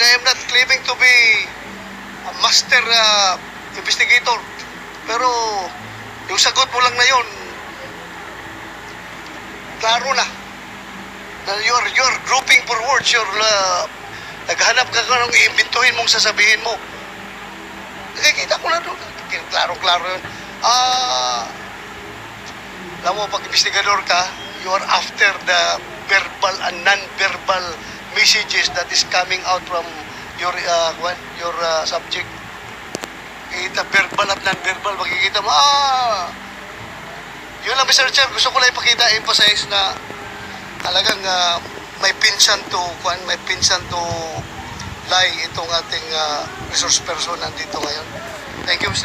I am not claiming to be a master uh, investigator. Pero yung sagot mo lang na yun, klaro na. Na you're, you're grouping for words. You're, uh, naghanap ka ka ng iimbintuhin mong sasabihin mo. Nakikita ko na doon. Klaro-klaro yun. Ah, alam mo, pag investigador ka, you are after the verbal and non-verbal messages that is coming out from your uh, what, your uh, subject. Kita verbal at non-verbal, makikita mo, ah, yun lang, Mr. Chair, gusto ko lang ipakita, emphasize na talagang ah, may pinsan to, kwan, may pinsan to lie itong ating ah, resource person nandito ngayon. Thank you, Mr.